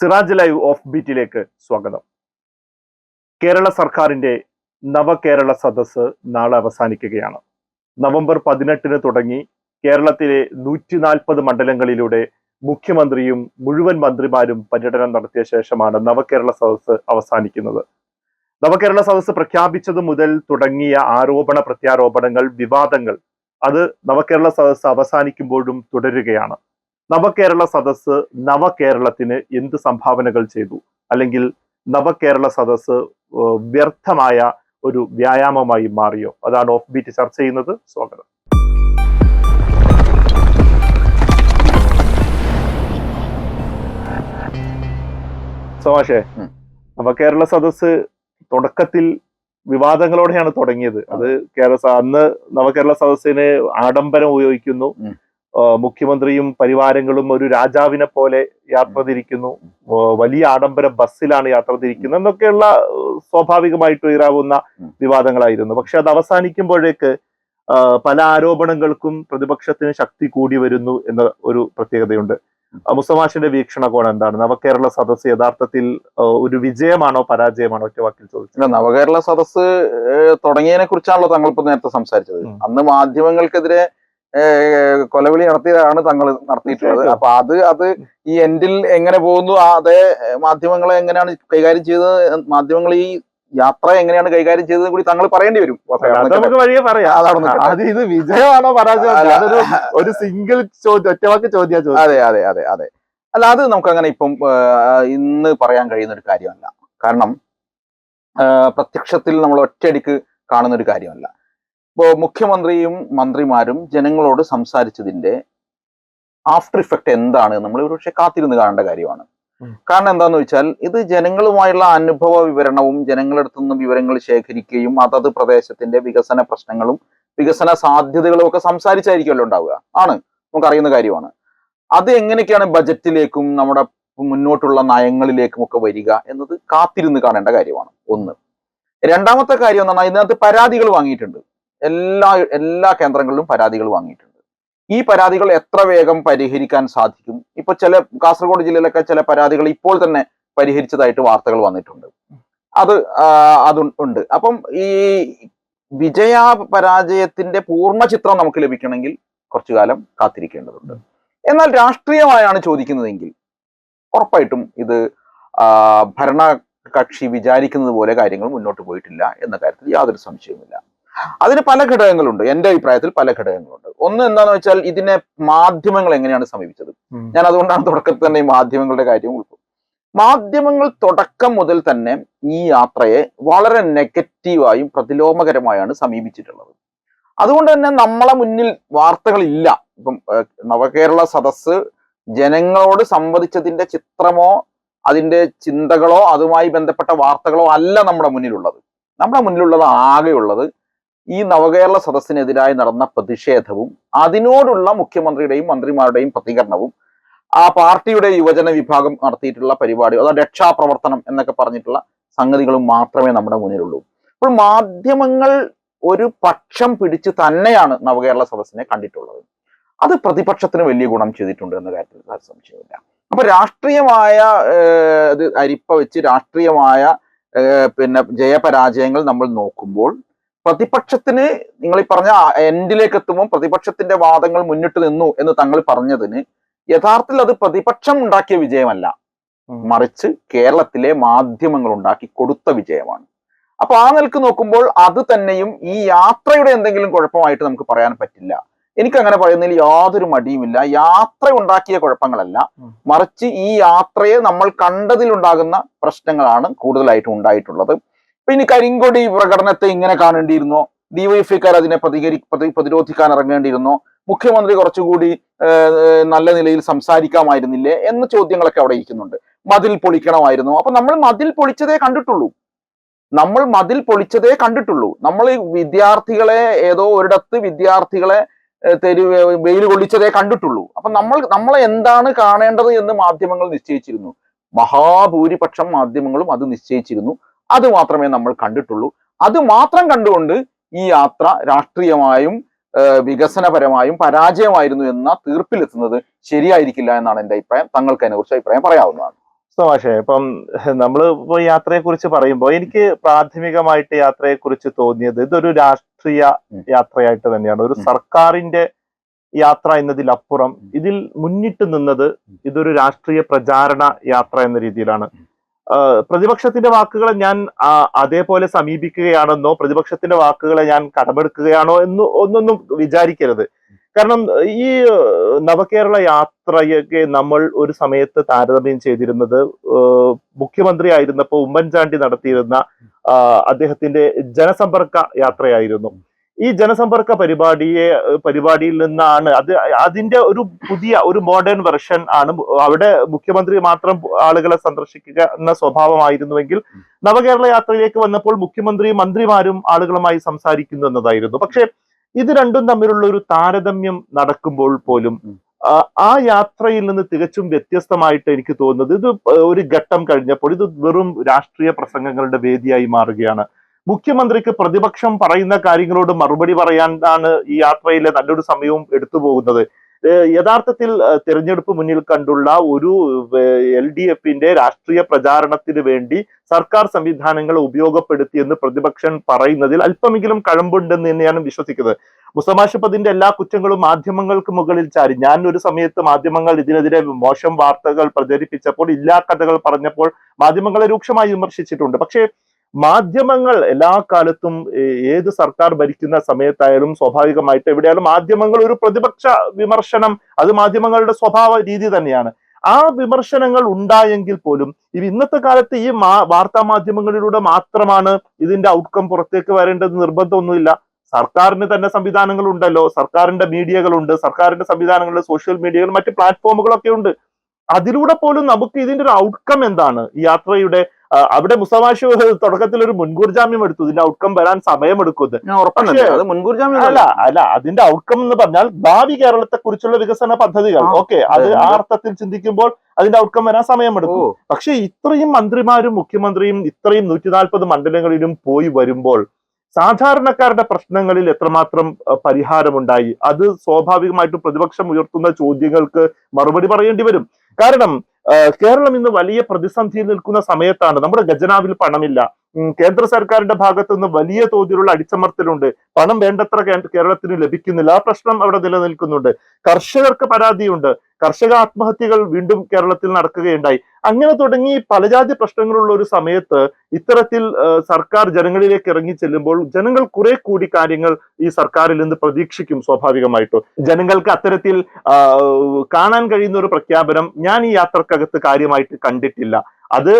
Siraj live of ബീറ്റിലേക്ക് സ്വാഗതം. കേരള സർക്കാരിന്റെ നവകേരള സദസ് നാളെ അവസാനിക്കുകയാണ്. നവംബർ പതിനെട്ടിന് തുടങ്ങി കേരളത്തിലെ നൂറ്റി നാൽപ്പത് മണ്ഡലങ്ങളിലൂടെ മുഖ്യമന്ത്രിയും മുഴുവൻ മന്ത്രിമാരും പര്യടനം നടത്തിയ ശേഷമാണ് നവകേരള സദസ് അവസാനിക്കുന്നത്. നവകേരള സദസ് പ്രഖ്യാപിച്ചതു മുതൽ തുടങ്ങിയ ആരോപണ പ്രത്യാരോപണങ്ങൾ വിവാദങ്ങൾ അത് നവകേരള സദസ് അവസാനിക്കുമ്പോഴും തുടരുകയാണ്. നവകേരള സദസ്സ് നവകേരളത്തിന് എന്ത് സംഭാവനകൾ ചെയ്തു? അല്ലെങ്കിൽ നവകേരള സദസ്സ് വ്യർത്ഥമായ ഒരു വ്യായാമമായി മാറിയോ? അതാണ് ഓഫ് ബീറ്റ് ചർച്ച ചെയ്യുന്നത്. സ്വാഗതം. സോമാഷേ നവകേരള സദസ് തുടക്കത്തിൽ വിവാദങ്ങളോടെയാണ് തുടങ്ങിയത്. അത് കേരള അന്ന് നവകേരള സദസ്സിന് ആഡംബരം ഉപയോഗിക്കുന്നു. മുഖ്യമന്ത്രിയും പരിവാരങ്ങളും ഒരു രാജാവിനെ പോലെ യാത്ര തിരിക്കുന്നു. വലിയ ആഡംബര ബസ്സിലാണ് യാത്ര തിരിക്കുന്നത്. എന്നൊക്കെയുള്ള സ്വാഭാവികമായിട്ട് ഉയരാവുന്ന വിവാദങ്ങളായിരുന്നു. പക്ഷെ അത് അവസാനിക്കുമ്പോഴേക്ക് പല ആരോപണങ്ങൾക്കും പ്രതിപക്ഷത്തിന് ശക്തി കൂടി വരുന്നു എന്ന ഒരു പ്രത്യേകതയുണ്ട്. മുസമാഷിന്റെ വീക്ഷണകോണം എന്താണ്? നവകേരള സദസ് യഥാർത്ഥത്തിൽ ഒരു വിജയമാണോ പരാജയമാണോ? ഒറ്റ വാക്കിൽ ചോദിച്ചത് നവകേരള സദസ് തുടങ്ങിയതിനെ കുറിച്ചാണല്ലോ താങ്കൾ ഇപ്പൊ നേരത്തെ സംസാരിച്ചത്. അന്ന് മാധ്യമങ്ങൾക്കെതിരെ കൊലവിളി നടത്തിയതാണ് തങ്ങൾ നടത്തിയിട്ടുള്ളത്. അപ്പൊ അത് അത് ഈ എൻഡിൽ എങ്ങനെ പോകുന്നു അതേ മാധ്യമങ്ങളെ എങ്ങനെയാണ് കൈകാര്യം ചെയ്തത് മാധ്യമങ്ങൾ ഈ യാത്ര എങ്ങനെയാണ് കൈകാര്യം ചെയ്തത് കൂടി തങ്ങൾ പറയേണ്ടി വരും. നമുക്ക് വഴിയെ പറയാം. അതാണ്. അത് ഇത് വിജയമാണോ പരാജയമാണോ ഒരു സിംഗിൾ ചോദ്യം ഒറ്റവാക്ക് ചോദ്യം അതെ അതെ അതെ അതെ അല്ല അത്. നമുക്ക് അങ്ങനെ ഇപ്പം ഇന്ന് പറയാൻ കഴിയുന്ന ഒരു കാര്യമല്ല. കാരണം പ്രത്യക്ഷത്തിൽ നമ്മൾ ഒറ്റയടിക്ക് കാണുന്ന ഒരു കാര്യമല്ല. ഇപ്പോൾ മുഖ്യമന്ത്രിയും മന്ത്രിമാരും ജനങ്ങളോട് സംസാരിച്ചതിന്റെ ആഫ്റ്റർ ഇഫക്റ്റ് എന്താണ്? നമ്മൾ ഒരുപക്ഷെ കാത്തിരുന്ന് കാണേണ്ട കാര്യമാണ്. കാരണം എന്താന്ന് വെച്ചാൽ ഇത് ജനങ്ങളുമായുള്ള അനുഭവ വിവരണവും ജനങ്ങളുടെ അടുത്ത് നിന്ന് വിവരങ്ങൾ ശേഖരിക്കുകയും അതത് പ്രദേശത്തിന്റെ വികസന പ്രശ്നങ്ങളും വികസന സാധ്യതകളും ഒക്കെ സംസാരിച്ചായിരിക്കുമല്ലോ ഉണ്ടാവുക. ആണ്. നമുക്കറിയുന്ന കാര്യമാണ്. അത് എങ്ങനെയൊക്കെയാണ് ബജറ്റിലേക്കും നമ്മുടെ മുന്നോട്ടുള്ള നയങ്ങളിലേക്കും ഒക്കെ വരിക എന്നത് കാത്തിരുന്ന് കാണേണ്ട കാര്യമാണ്. ഒന്ന്. രണ്ടാമത്തെ കാര്യം എന്താണ് ഇതിനകത്ത് പരാതികൾ വാങ്ങിയിട്ടുണ്ട്. എല്ലാ എല്ലാ കേന്ദ്രങ്ങളിലും പരാതികൾ വാങ്ങിയിട്ടുണ്ട്. ഈ പരാതികൾ എത്ര വേഗം പരിഹരിക്കാൻ സാധിക്കും? ഇപ്പൊ ചില കാസർഗോഡ് ജില്ലയിലൊക്കെ ചില പരാതികൾ ഇപ്പോൾ തന്നെ പരിഹരിച്ചതായിട്ട് വാർത്തകൾ വന്നിട്ടുണ്ട്. അത് അത് ഉണ്ട്. അപ്പം ഈ വിജയ പരാജയത്തിന്റെ പൂർണ ചിത്രം നമുക്ക് ലഭിക്കണമെങ്കിൽ കുറച്ചു കാലം കാത്തിരിക്കേണ്ടതുണ്ട്. എന്നാൽ രാഷ്ട്രീയമായാണ് ചോദിക്കുന്നതെങ്കിൽ ഉറപ്പായിട്ടും ഇത് ഭരണകക്ഷി വിചാരിക്കുന്നത് പോലെ കാര്യങ്ങൾ മുന്നോട്ട് പോയിട്ടില്ല എന്ന കാര്യത്തിൽ യാതൊരു സംശയവുമില്ല. അതിന് പല ഘടകങ്ങളുണ്ട്. എന്റെ അഭിപ്രായത്തിൽ പല ഘടകങ്ങളുണ്ട്. ഒന്ന് എന്താണെന്ന് വെച്ചാൽ ഇതിനെ മാധ്യമങ്ങൾ എങ്ങനെയാണ് സമീപിച്ചത്? ഞാൻ അതുകൊണ്ടാണ് തുടക്കത്തിൽ തന്നെ ഈ മാധ്യമങ്ങളുടെ കാര്യം ഉൾപ്പെടും മാധ്യമങ്ങൾ തുടക്കം മുതൽ തന്നെ ഈ യാത്രയെ വളരെ നെഗറ്റീവായും പ്രതിലോമകരമായാണ് സമീപിച്ചിട്ടുള്ളത്. അതുകൊണ്ട് തന്നെ നമ്മളെ മുന്നിൽ വാർത്തകളില്ല. ഇപ്പം നവകേരള സദസ് ജനങ്ങളോട് സംവദിച്ചതിന്റെ ചിത്രമോ അതിന്റെ ചിന്തകളോ അതുമായി ബന്ധപ്പെട്ട വാർത്തകളോ അല്ല നമ്മുടെ മുന്നിലുള്ളത്. നമ്മുടെ മുന്നിലുള്ളത് ആകെയുള്ളത് ഈ നവകേരള സദസ്സിനെതിരായി നടന്ന പ്രതിഷേധവും അതിനോടുള്ള മുഖ്യമന്ത്രിയുടെയും മന്ത്രിമാരുടെയും പ്രതികരണവും ആ പാർട്ടിയുടെ യുവജന വിഭാഗം നടത്തിയിട്ടുള്ള പരിപാടി അതായത് രക്ഷാപ്രവർത്തനം എന്നൊക്കെ പറഞ്ഞിട്ടുള്ള സംഗതികളും മാത്രമേ നമ്മുടെ മുന്നിലുള്ളൂ. അപ്പോൾ മാധ്യമങ്ങൾ ഒരു പക്ഷം പിടിച്ച് തന്നെയാണ് നവകേരള സദസ്സിനെ കണ്ടിട്ടുള്ളത്. അത് പ്രതിപക്ഷത്തിന് വലിയ ഗുണം ചെയ്തിട്ടുണ്ട് എന്ന കാര്യത്തിൽ സംശയമില്ല അപ്പൊ രാഷ്ട്രീയമായ അരിപ്പ വെച്ച് രാഷ്ട്രീയമായ പിന്നെ ജയപരാജയങ്ങൾ നമ്മൾ നോക്കുമ്പോൾ പ്രതിപക്ഷത്തിന് നിങ്ങൾ ഈ പറഞ്ഞ എൻഡിലേക്ക് എത്തുമ്പോൾ പ്രതിപക്ഷത്തിന്റെ വാദങ്ങൾ മുന്നിട്ട് നിന്നു എന്ന് തങ്ങൾ പറഞ്ഞതിന് യഥാർത്ഥത്തിൽ അത് പ്രതിപക്ഷം ഉണ്ടാക്കിയ വിജയമല്ല. മറിച്ച് കേരളത്തിലെ മാധ്യമങ്ങൾ ഉണ്ടാക്കി കൊടുത്ത വിജയമാണ്. അപ്പൊ ആ നിലയ്ക്ക് നോക്കുമ്പോൾ അത് തന്നെയും ഈ യാത്രയുടെ എന്തെങ്കിലും കുഴപ്പമായിട്ട് നമുക്ക് പറയാൻ പറ്റില്ല. എനിക്ക് അങ്ങനെ പറയുന്നതിൽ യാതൊരു മടിയുമില്ല. യാത്ര ഉണ്ടാക്കിയ കുഴപ്പങ്ങളല്ല. മറിച്ച് ഈ യാത്രയെ നമ്മൾ കണ്ടതിലുണ്ടാകുന്ന പ്രശ്നങ്ങളാണ് കൂടുതലായിട്ടും ഉണ്ടായിട്ടുള്ളത്. ഇനി കരിങ്കൊടി പ്രകടനത്തെ ഇങ്ങനെ കാണേണ്ടിയിരുന്നോ. ഡിവൈഎഫ്ഐക്കാർ അതിനെ പ്രതികരി പ്രതി- പ്രതിരോധിക്കാൻ ഇറങ്ങേണ്ടിയിരുന്നോ. മുഖ്യമന്ത്രി കുറച്ചുകൂടി നല്ല നിലയിൽ സംസാരിക്കാമായിരുന്നില്ലേ എന്ന ചോദ്യങ്ങളൊക്കെ അവിടെ ഇരിക്കുന്നുണ്ട്. മതിൽ പൊളിക്കണമായിരുന്നു. അപ്പൊ നമ്മൾ മതിൽ പൊളിച്ചതേ കണ്ടിട്ടുള്ളൂ. നമ്മൾ മതിൽ പൊളിച്ചതേ കണ്ടിട്ടുള്ളൂ. നമ്മൾ ഈ വിദ്യാർത്ഥികളെ ഏതോ ഒരിടത്ത് വിദ്യാർത്ഥികളെ തെരു വെയിൽ കൊള്ളിച്ചതേ കണ്ടിട്ടുള്ളൂ. അപ്പൊ നമ്മൾ നമ്മൾ എന്താണ് കാണേണ്ടത് എന്ന് മാധ്യമങ്ങൾ നിശ്ചയിച്ചിരുന്നു. മഹാഭൂരിപക്ഷം മാധ്യമങ്ങളും അത് നിശ്ചയിച്ചിരുന്നു. അത് മാത്രമേ നമ്മൾ കണ്ടിട്ടുള്ളൂ. അത് മാത്രം കണ്ടുകൊണ്ട് ഈ യാത്ര രാഷ്ട്രീയമായും വികസനപരമായും പരാജയമായിരുന്നു എന്ന തീർപ്പിലെത്തുന്നത് ശരിയായിരിക്കില്ല എന്നാണ് എന്റെ അഭിപ്രായം. തങ്ങൾക്ക് അതിനെക്കുറിച്ച് അഭിപ്രായം പറയാവുന്നതാണ്. പക്ഷേ ഇപ്പം നമ്മൾ ഇപ്പോൾ യാത്രയെക്കുറിച്ച് പറയുമ്പോൾ എനിക്ക് പ്രാഥമികമായിട്ട് യാത്രയെക്കുറിച്ച് തോന്നിയത് ഇതൊരു രാഷ്ട്രീയ. യാത്രയായിട്ട് തന്നെയാണ്. ഒരു സർക്കാരിന്റെ സർക്കാരിന്റെ യാത്ര എന്നതിലപ്പുറം ഇതിൽ മുന്നിട്ട് നിന്നത് ഇതൊരു രാഷ്ട്രീയ പ്രചാരണ യാത്ര എന്ന രീതിയിലാണ്. പ്രതിപക്ഷത്തിന്റെ വാക്കുകളെ ഞാൻ അതേപോലെ സമീപിക്കുകയാണെന്നോ പ്രതിപക്ഷത്തിന്റെ വാക്കുകളെ ഞാൻ കടമെടുക്കുകയാണോ എന്ന് ഒന്നൊന്നും വിചാരിക്കരുത്. കാരണം ഈ നവകേരള യാത്രയൊക്കെ നമ്മൾ ഒരു സമയത്ത് താരതമ്യം ചെയ്തിരുന്നത് മുഖ്യമന്ത്രി ആയിരുന്നപ്പോൾ ഉമ്മൻചാണ്ടി നടത്തിയിരുന്ന അദ്ദേഹത്തിന്റെ ജനസമ്പർക്ക യാത്രയായിരുന്നു. ഈ ജനസമ്പർക്ക പരിപാടിയെ പരിപാടിയിൽ നിന്നാണ് അത് അതിന്റെ ഒരു പുതിയ ഒരു മോഡേൺ വെർഷൻ ആണ്. അവിടെ മുഖ്യമന്ത്രി മാത്രം ആളുകളെ സന്ദർശിക്കുക എന്ന സ്വഭാവമായിരുന്നുവെങ്കിൽ നവകേരള യാത്രയിലേക്ക് വന്നപ്പോൾ മുഖ്യമന്ത്രിയും മന്ത്രിമാരും ആളുകളുമായി സംസാരിക്കുന്നു എന്നതായിരുന്നു. പക്ഷെ ഇത് രണ്ടും തമ്മിലുള്ള ഒരു താരതമ്യം നടക്കുമ്പോൾ പോലും ആ യാത്രയിൽ നിന്ന് തികച്ചും വ്യത്യസ്തമായിട്ട് എനിക്ക് തോന്നുന്നത് ഇത് ഒരു ഘട്ടം കഴിഞ്ഞപ്പോൾ ഇത് വെറും രാഷ്ട്രീയ പ്രസംഗങ്ങളുടെ വേദിയായി മാറുകയാണ്. മുഖ്യമന്ത്രിക്ക് പ്രതിപക്ഷം പറയുന്ന കാര്യങ്ങളോട് മറുപടി പറയാനാണ് ഈ യാത്രയിലെ നല്ലൊരു സമയവും എടുത്തു പോകുന്നത്. യഥാർത്ഥത്തിൽ തിരഞ്ഞെടുപ്പ് മുന്നിൽ കണ്ടുള്ള ഒരു എൽ ഡി എഫിന്റെ രാഷ്ട്രീയ പ്രചാരണത്തിന് വേണ്ടി സർക്കാർ സംവിധാനങ്ങൾ ഉപയോഗപ്പെടുത്തി എന്ന് പ്രതിപക്ഷം പറയുന്നതിൽ അല്പമെങ്കിലും കഴമ്പുണ്ടെന്ന് തന്നെയാണ് വിശ്വസിക്കുന്നത്. മുസമാഷിപ്പതിന്റെ എല്ലാ കുറ്റങ്ങളും മാധ്യമങ്ങൾക്ക് മുകളിൽ ചാരി. ഞാൻ ഒരു സമയത്ത് മാധ്യമങ്ങൾ ഇതിനെതിരെ മോശം വാർത്തകൾ പ്രചരിപ്പിച്ചപ്പോൾ ഇല്ലാ കഥകൾ പറഞ്ഞപ്പോൾ മാധ്യമങ്ങളെ രൂക്ഷമായി വിമർശിച്ചിട്ടുണ്ട്. പക്ഷേ മാധ്യമങ്ങൾ എല്ലാ കാലത്തും ഏത് സർക്കാർ ഭരിക്കുന്ന സമയത്തായാലും സ്വാഭാവികമായിട്ട് എവിടെയാലും മാധ്യമങ്ങൾ ഒരു പ്രതിപക്ഷ വിമർശനം അത് മാധ്യമങ്ങളുടെ സ്വഭാവ രീതി തന്നെയാണ്. ആ വിമർശനങ്ങൾ ഉണ്ടായെങ്കിൽ പോലും ഇന്നത്തെ കാലത്ത് ഈ വാർത്താ മാധ്യമങ്ങളിലൂടെ മാത്രമാണ് ഇതിന്റെ ഔട്ട്കം പുറത്തേക്ക് വരേണ്ടത് നിർബന്ധമൊന്നുമില്ല. സർക്കാരിന് തന്നെ സംവിധാനങ്ങൾ ഉണ്ടല്ലോ. സർക്കാരിന്റെ മീഡിയകളുണ്ട് സർക്കാരിന്റെ സംവിധാനങ്ങൾ സോഷ്യൽ മീഡിയകൾ മറ്റ് പ്ലാറ്റ്ഫോമുകളൊക്കെ ഉണ്ട്. അതിലൂടെ പോലും നമുക്ക് ഇതിന്റെ ഒരു ഔട്ട്കം എന്താണ്? ഈ യാത്രയുടെ അവിടെ മുസ്തമാഷ് തുടക്കത്തിൽ ഒരു മുൻകൂർ ജാമ്യം എടുത്തു. ഇതിന്റെ ഔട്ട്കം വരാൻ സമയമെടുക്കുന്നത് മുൻകൂർ ജാമ്യം അല്ല അല്ല. അതിന്റെ ഔട്ട്കം എന്ന് പറഞ്ഞാൽ ഭാവി കേരളത്തെ കുറിച്ചുള്ള വികസന പദ്ധതികൾ. ഓക്കെ അത് ആ അർത്ഥത്തിൽ ചിന്തിക്കുമ്പോൾ അതിന്റെ ഔട്ട്കം വരാൻ സമയമെടുക്കും. പക്ഷെ ഇത്രയും മന്ത്രിമാരും മുഖ്യമന്ത്രിയും ഇത്രയും നൂറ്റി നാൽപ്പത് മണ്ഡലങ്ങളിലും പോയി വരുമ്പോൾ സാധാരണക്കാരുടെ പ്രശ്നങ്ങളിൽ എത്രമാത്രം പരിഹാരമുണ്ടായി? അത് സ്വാഭാവികമായിട്ടും പ്രതിപക്ഷം ഉയർത്തുന്ന ചോദ്യങ്ങൾക്ക് മറുപടി പറയേണ്ടി വരും. കാരണം കേരളം ഇന്ന് വലിയ പ്രതിസന്ധിയിൽ നിൽക്കുന്ന സമയത്താണ്. നമ്മുടെ ഖജനാവിൽ പണമില്ല. കേന്ദ്ര സർക്കാരിന്റെ ഭാഗത്തു നിന്ന് വലിയ തോതിലുള്ള അടിച്ചമർത്തലുണ്ട്. പണം വേണ്ടത്ര കേരളത്തിന് ലഭിക്കുന്നില്ല. ആ പ്രശ്നം അവിടെ നിലനിൽക്കുന്നുണ്ട്. കർഷകർക്ക് പരാതിയുണ്ട്. കർഷക ആത്മഹത്യകൾ വീണ്ടും കേരളത്തിൽ നടക്കുകയുണ്ടായി. അങ്ങനെ തുടങ്ങി പലജാതി പ്രശ്നങ്ങളുള്ള ഒരു സമയത്ത് ഇത്തരത്തിൽ സർക്കാർ ജനങ്ങളിലേക്ക് ഇറങ്ങി ചെല്ലുമ്പോൾ ജനങ്ങൾ കുറെ കൂടി കാര്യങ്ങൾ ഈ സർക്കാരിൽ നിന്ന് പ്രതീക്ഷിക്കും സ്വാഭാവികമായിട്ടും. ജനങ്ങൾക്ക് അത്തരത്തിൽ കാണാൻ കഴിയുന്ന ഒരു പ്രഖ്യാപനം ഞാൻ ഈ യാത്രക്കകത്ത് കാര്യമായിട്ട് കണ്ടിട്ടില്ല. അത്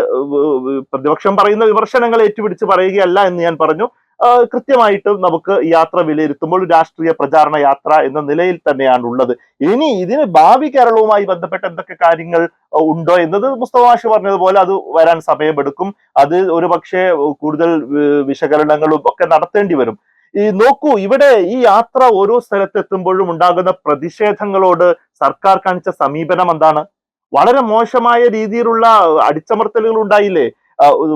പ്രതിപക്ഷം പറയുന്ന വിമർശനങ്ങൾ ഏറ്റുപിടിച്ച് പറയുകയല്ല എന്ന് ഞാൻ പറഞ്ഞു. കൃത്യമായിട്ടും നമുക്ക് യാത്ര വിലയിരുത്തുമ്പോൾ രാഷ്ട്രീയ പ്രചാരണ യാത്ര എന്ന നിലയിൽ തന്നെയാണ് ഉള്ളത്. ഇനി ഇതിന് ഭാവി കേരളവുമായി ബന്ധപ്പെട്ട എന്തൊക്കെ കാര്യങ്ങൾ ഉണ്ടോ എന്നത് മുസ്തഫാഷ് പറഞ്ഞതുപോലെ അത് വരാൻ സമയമെടുക്കും. അത് ഒരു പക്ഷേ കൂടുതൽ വിശകലനങ്ങളും ഒക്കെ നടത്തേണ്ടി വരും. ഈ നോക്കൂ ഇവിടെ ഈ യാത്ര ഓരോ സ്ഥലത്തെത്തുമ്പോഴും ഉണ്ടാകുന്ന പ്രതിഷേധങ്ങളോട് സർക്കാർ കാണിച്ച സമീപനം എന്താണ്? വളരെ മോശമായ രീതിയിലുള്ള അടിച്ചമർത്തലുകൾ ഉണ്ടായില്ലേ?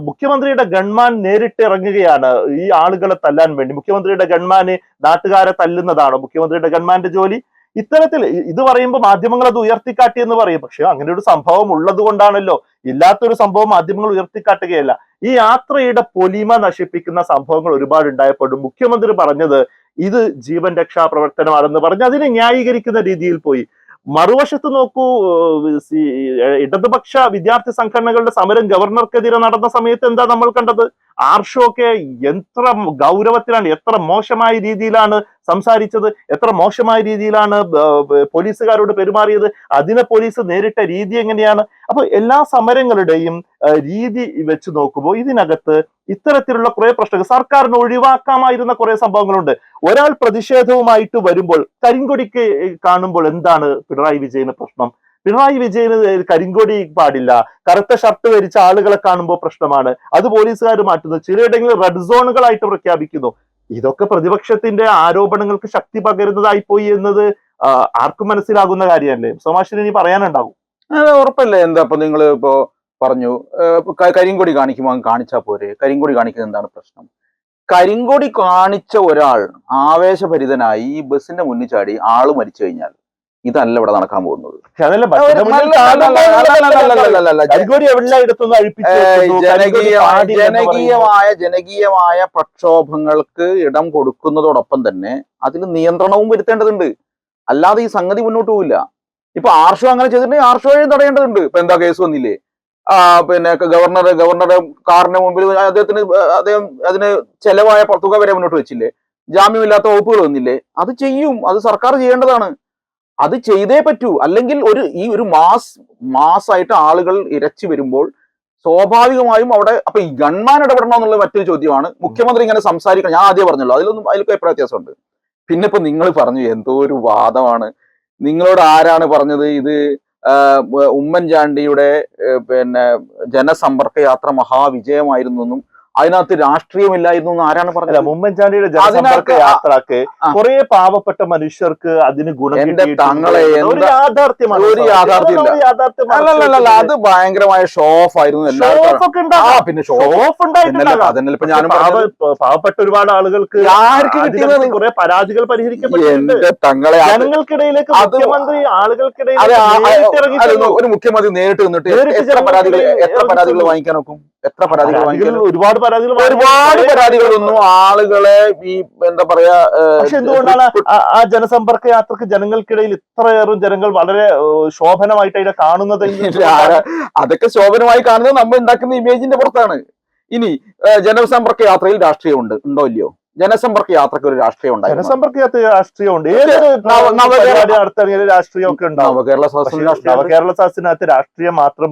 മുഖ്യമന്ത്രിയുടെ ഗൺമാൻ നേരിട്ട് ഇറങ്ങുകയാണ്. ഈ ആളുകളെ തല്ലാൻ വേണ്ടി. മുഖ്യമന്ത്രിയുടെ ഗൺമാന് നാട്ടുകാരെ തല്ലുന്നതാണോ? മുഖ്യമന്ത്രിയുടെ ഗൺമാന്റെ ജോലി? ഇത്തരത്തിൽ ഇത് പറയുമ്പോൾ മാധ്യമങ്ങൾ അത് ഉയർത്തിക്കാട്ടി എന്ന് പറയും. പക്ഷെ അങ്ങനെ ഒരു സംഭവം ഉള്ളത് കൊണ്ടാണല്ലോ. ഇല്ലാത്തൊരു സംഭവം മാധ്യമങ്ങൾ ഉയർത്തിക്കാട്ടുകയല്ല. ഈ യാത്രയുടെ പൊലിമ നശിപ്പിക്കുന്ന സംഭവങ്ങൾ ഒരുപാട് ഉണ്ടായപ്പോഴും മുഖ്യമന്ത്രി പറഞ്ഞത് ഇത് ജീവൻ രക്ഷാ പ്രവർത്തനമാണെന്ന് പറഞ്ഞ് അതിനെ ന്യായീകരിക്കുന്ന രീതിയിൽ പോയി. മറുവശത്ത് നോക്കൂ ഇടതുപക്ഷ വിദ്യാർത്ഥി സംഘടനകളുടെ സമരം ഗവർണർക്കെതിരെ നടന്ന സമയത്ത് എന്താ നമ്മൾ കണ്ടത്? ആർഷോ ഒക്കെ എത്ര ഗൗരവത്തിലാണ് എത്ര മോശമായ രീതിയിലാണ് സംസാരിച്ചത് എത്ര മോശമായ രീതിയിലാണ് പോലീസുകാരോട് പെരുമാറിയത് അതിനെ പോലീസ് നേരിട്ട രീതി എങ്ങനെയാണ്? അപ്പൊ എല്ലാ സമരങ്ങളുടെയും രീതി വെച്ച് നോക്കുമ്പോൾ ഇതിനകത്ത് ഇത്തരത്തിലുള്ള കുറെ പ്രശ്നങ്ങൾ സർക്കാരിന് ഒഴിവാക്കാമായിരുന്ന കുറെ സംഭവങ്ങളുണ്ട്. ഒരാൾ പ്രതിഷേധവുമായിട്ട് വരുമ്പോൾ കരിങ്കൊടിക്ക് കാണുമ്പോൾ എന്താണ് പിണറായി വിജയന് പ്രശ്നം? പിണറായി വിജയന് കരിങ്കൊടി പാടില്ല. കറുത്ത ഷർട്ട് ധരിച്ച ആളുകളെ കാണുമ്പോൾ പ്രശ്നമാണ്. അത് പോലീസുകാർ മാറ്റുന്നു. ചിലയിടങ്ങളിൽ റെഡ് സോണുകളായിട്ട് പ്രഖ്യാപിക്കുന്നു. ഇതൊക്കെ പ്രതിപക്ഷത്തിന്റെ ആരോപണങ്ങൾക്ക് ശക്തി പകരുന്നതായി പോയി എന്നത് ആർക്കും മനസ്സിലാകുന്ന കാര്യമല്ലേ? സോമാശിനി പറയാനുണ്ടാവും. ഉറപ്പല്ലേ? എന്താ ഇപ്പൊ നിങ്ങൾ ഇപ്പോ പറഞ്ഞു കരിങ്കൊടി കാണിക്കുമ്പോൾ കാണിച്ചാൽ പോരെ. കരിങ്കൊടി കാണിക്കുന്നത് എന്താണ് പ്രശ്നം? കരിങ്കൊടി കാണിച്ച ഒരാൾ ആവേശഭരിതനായി ഈ ബസ്സിന്റെ മുന്നിൽ ചാടി ആൾ മരിച്ചു കഴിഞ്ഞാൽ ഇതല്ല ഇവിടെ നടക്കാൻ പോകുന്നത്. ജനകീയമായ ജനകീയമായ പ്രക്ഷോഭങ്ങൾക്ക് ഇടം കൊടുക്കുന്നതോടൊപ്പം തന്നെ അതിന് നിയന്ത്രണവും വരുത്തേണ്ടതുണ്ട്. അല്ലാതെ ഈ സംഗതി മുന്നോട്ട് പോവില്ല. ഇപ്പൊ ആർഷോ അങ്ങനെ ചെയ്തിട്ടുണ്ടെങ്കിൽ ആർഷോയും തടയേണ്ടതുണ്ട്. ഇപ്പൊ എന്താ കേസ് വന്നില്ലേ? പിന്നെ ഗവർണർ ഗവർണറുടെ കാറിന്റെ മുമ്പിൽ അദ്ദേഹത്തിന് അദ്ദേഹം അതിന് ചെലവായ തുക വരെ മുന്നോട്ട് വെച്ചില്ലേ? ജാമ്യമില്ലാത്ത വകുപ്പുകൾ വന്നില്ലേ? അത് ചെയ്യും. അത് സർക്കാർ ചെയ്യേണ്ടതാണ്. അത് ചെയ്തേ പറ്റൂ. അല്ലെങ്കിൽ ഒരു ഈ ഒരു മാസ് മാസായിട്ട് ആളുകൾ ഇരച്ചു വരുമ്പോൾ സ്വാഭാവികമായും അവിടെ അപ്പൊ ഈ ഗൺമാൻ ഇടപെടണം എന്നുള്ള മറ്റൊരു ചോദ്യമാണ്. മുഖ്യമന്ത്രി ഇങ്ങനെ സംസാരിക്കണം. ഞാൻ ആദ്യം പറഞ്ഞല്ലോ. അതിലൊന്നും അതിലൊക്കെ അഭിപ്രായ വ്യത്യാസമുണ്ട്. പിന്നെ ഇപ്പൊ നിങ്ങൾ പറഞ്ഞു എന്തോ ഒരു വാദമാണ്. നിങ്ങളോട് ആരാണ് പറഞ്ഞത്? ഇത് ഉമ്മൻചാണ്ടിയുടെ പിന്നെ ജനസമ്പർക്ക യാത്ര മഹാവിജയമായിരുന്നു എന്നും അതിനകത്ത് രാഷ്ട്രീയമില്ലായിരുന്നു എന്ന് ആരാണ് പറഞ്ഞത്? ഉമ്മൻചാണ്ടിയുടെ ജനസമ്പർക്ക യാത്രയ്ക്ക് കുറെ പാവപ്പെട്ട മനുഷ്യർക്ക് അതിന് ഗുണം ഒരു യാഥാർത്ഥ്യമാണ് ഒരു യാഥാർത്ഥ്യം അല്ലല്ല അത് ഭയങ്കരമായ ഷോ ഓഫ് ആയിരുന്നു എല്ലാവർക്കും പിന്നെ ഷോ ഓഫ് ഉണ്ടായിട്ടില്ല പാവപ്പെട്ട ഒരുപാട് ആളുകൾക്ക് ആർക്ക് കിട്ടിയത്? കുറെ പരാതികൾ പരിഹരിക്കപ്പെട്ടു തങ്ങളെ ജനങ്ങൾക്കിടയിലേക്ക് മുഖ്യമന്ത്രി ആളുകൾക്കിടയിൽ ഒരു മുഖ്യമന്ത്രി നേരിട്ട് നിന്നിട്ട് എത്ര പരാതികൾ എത്ര പരാതികൾ വാങ്ങിക്കാൻ നോക്കും എത്ര പരാതികൾ വാങ്ങിക്കാൻ ഒരുപാട് പരാതികൾ ഒരുപാട്. പരാതികളൊന്നും ആളുകളെ ഈ എന്താ പറയാ പക്ഷെ എന്തുകൊണ്ടാണ് ആ- ജനസമ്പർക്ക യാത്രയ്ക്ക് ജനങ്ങൾക്കിടയിൽ ഇത്രയേറെ ജനങ്ങൾ വളരെ ശോഭനമായിട്ട് അതിനെ കാണുന്നത് അതൊക്കെ ശോഭനമായി കാണുന്നത് നമ്മൾ ഉണ്ടാക്കുന്ന ഇമേജിന്റെ പുറത്താണ്. ഇനി ജനസമ്പർക്ക യാത്രയിൽ രാഷ്ട്രീയം ഉണ്ട് ഉണ്ടോ ഇല്ലയോ? ജനസമ്പർക്ക യാത്രയ്ക്ക് ഒരു രാഷ്ട്രീയം ഉണ്ടായിരുന്നു. ജനസമ്പർക്ക യാത്ര രാഷ്ട്രീയമുണ്ട്. രാഷ്ട്രീയമൊക്കെ ഉണ്ടാവും. നവകേരള നവകേരള സദസ്സിനകത്ത് രാഷ്ട്രീയം മാത്രം.